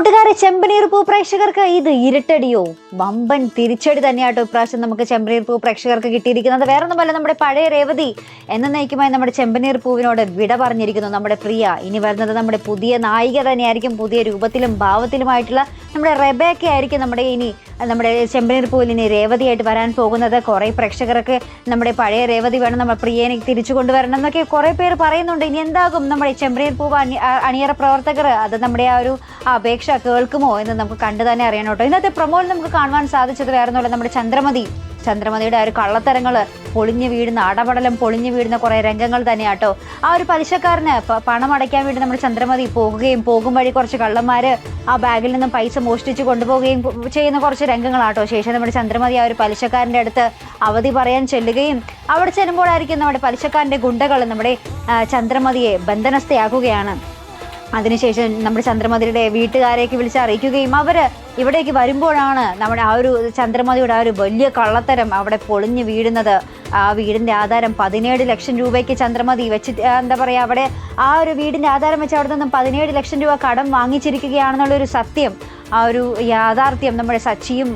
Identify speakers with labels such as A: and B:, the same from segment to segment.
A: കൂട്ടുകാരെ ചെമ്പനീർ പൂ പ്രേക്ഷകർക്ക് ഇത് ഇരട്ടടിയോ? വമ്പൻ തിരിച്ചടി തന്നെയാട്ടോ ഇപ്രാവശ്യം നമുക്ക് ചെമ്പനീർ പൂ പ്രേക്ഷകർക്ക് കിട്ടിയിരിക്കുന്നത്. വേറെ ഒന്നുമല്ല നമ്മുടെ പഴയ രേവതി എന്ന നയിക്കുമായി നമ്മുടെ ചെമ്പനീർ പൂവിനോട് വിട പറഞ്ഞിരിക്കുന്നു. നമ്മുടെ പ്രിയ ഇനി വരുന്നത് നമ്മുടെ പുതിയ നായിക തന്നെയായിരിക്കും. പുതിയ രൂപത്തിലും ഭാവത്തിലുമായിട്ടുള്ള നമ്മുടെ റെബേക്ക ആയിരിക്കും നമ്മുടെ ഇനി നമ്മുടെ ചെമ്പനീർ ഇനി രേവതിയായിട്ട് വരാൻ പോകുന്നത്. കുറേ പ്രേക്ഷകർക്ക് നമ്മുടെ പഴയ രേവതി വേണം നമ്മൾ പ്രിയനെ തിരിച്ചു കൊണ്ടുവരണം എന്നൊക്കെ കുറേ പേര് പറയുന്നുണ്ട്. ഇനി എന്താകും നമ്മുടെ ചെമ്പനീർ പൂവ് അണി അണിയറ പ്രവർത്തകർ? അത് നമ്മുടെ ആ ഒരു അപേക്ഷ കേൾക്കുമോ എന്ന് നമുക്ക് കണ്ടു തന്നെ അറിയണം കേട്ടോ. ഇന്നത്തെ പ്രൊമോയിൽ നമുക്ക് കാണുവാൻ സാധിച്ചത് വേറെ നമ്മുടെ ചന്ദ്രമതി. ചന്ദ്രമതിയുടെ ആ ഒരു കള്ളത്തരങ്ങൾ പൊളിഞ്ഞു വീഴുന്ന അടപടലം പൊളിഞ്ഞു വീഴുന്ന കുറേ രംഗങ്ങൾ തന്നെയാട്ടോ. ആ ഒരു പലിശക്കാരന് പണം അടയ്ക്കാൻ വേണ്ടി നമ്മൾ ചന്ദ്രമതി പോകുകയും പോകും വഴി കുറച്ച് കള്ളന്മാര് ആ ബാഗിൽ നിന്നും പൈസ മോഷ്ടിച്ച് കൊണ്ടുപോവുകയും ചെയ്യുന്ന കുറച്ച് രംഗങ്ങളാട്ടോ. ശേഷം നമ്മുടെ ചന്ദ്രമതി ആ ഒരു പലിശക്കാരന്റെ അടുത്ത് അവധി പറയാൻ ചെല്ലുകയും അവിടെ ചെല്ലുമ്പോഴായിരിക്കും നമ്മുടെ പലിശക്കാരന്റെ ഗുണ്ടകൾ നമ്മുടെ ചന്ദ്രമതിയെ ബന്ധനസ്ഥയാക്കുകയാണ്. അതിനുശേഷം നമ്മുടെ ചന്ദ്രമതിയുടെ വീട്ടുകാരെയൊക്കെ വിളിച്ച് അറിയിക്കുകയും അവർ ഇവിടേക്ക് വരുമ്പോഴാണ് നമ്മുടെ ആ ഒരു ചന്ദ്രമതിയുടെ ആ ഒരു വലിയ കള്ളത്തരം അവിടെ പൊളിഞ്ഞു വീഴുന്നത്. ആ വീടിന്റെ ആധാരം പതിനേഴ് ലക്ഷം രൂപയ്ക്ക് ചന്ദ്രമതി വെച്ച് എന്താ പറയുക അവിടെ ആ ഒരു വീടിന്റെ ആധാരം വെച്ച് അവിടെ നിന്നും പതിനേഴ് ലക്ഷം രൂപ കടം വാങ്ങിച്ചിരിക്കുകയാണെന്നുള്ളൊരു സത്യം ആ ഒരു യാഥാർത്ഥ്യം നമ്മുടെ സച്ചിയും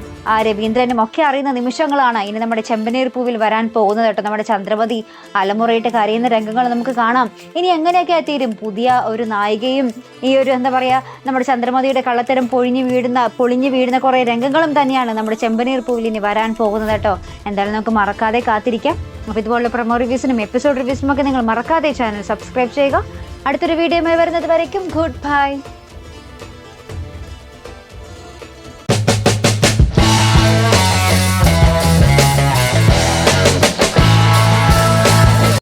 A: രവീന്ദ്രനും ഒക്കെ അറിയുന്ന നിമിഷങ്ങളാണ് ഇനി നമ്മുടെ ചെമ്പനീർ പൂവിൽ വരാൻ പോകുന്നത് കേട്ടോ. നമ്മുടെ ചന്ദ്രമതി അലമുറയിട്ട് കരയുന്ന രംഗങ്ങൾ നമുക്ക് കാണാം. ഇനി എങ്ങനെയൊക്കെ തീരും? പുതിയ ഒരു നായികയും ഈ ഒരു എന്താ പറയുക നമ്മുടെ ചന്ദ്രമതിയുടെ കള്ളത്തരം പൊഴിഞ്ഞു വീഴുന്ന പൊളിഞ്ഞു വീഴുന്ന കുറേ രംഗങ്ങളും തന്നെയാണ് നമ്മുടെ ചെമ്പനീർ പൂവിൽ ഇനി വരാൻ പോകുന്നത് കേട്ടോ. എന്തായാലും നമുക്ക് മറക്കാതെ കാത്തിരിക്കാം. അപ്പോൾ ഇതുപോലുള്ള പ്രൊമോ റിവ്യൂസിനും എപ്പിസോഡ് റിവ്യൂസിനും ഒക്കെ നിങ്ങൾ മറക്കാതെ ചാനൽ സബ്സ്ക്രൈബ് ചെയ്യുക. അടുത്തൊരു വീഡിയോയുമായി വരുന്നത് വരയ്ക്കും. Good bye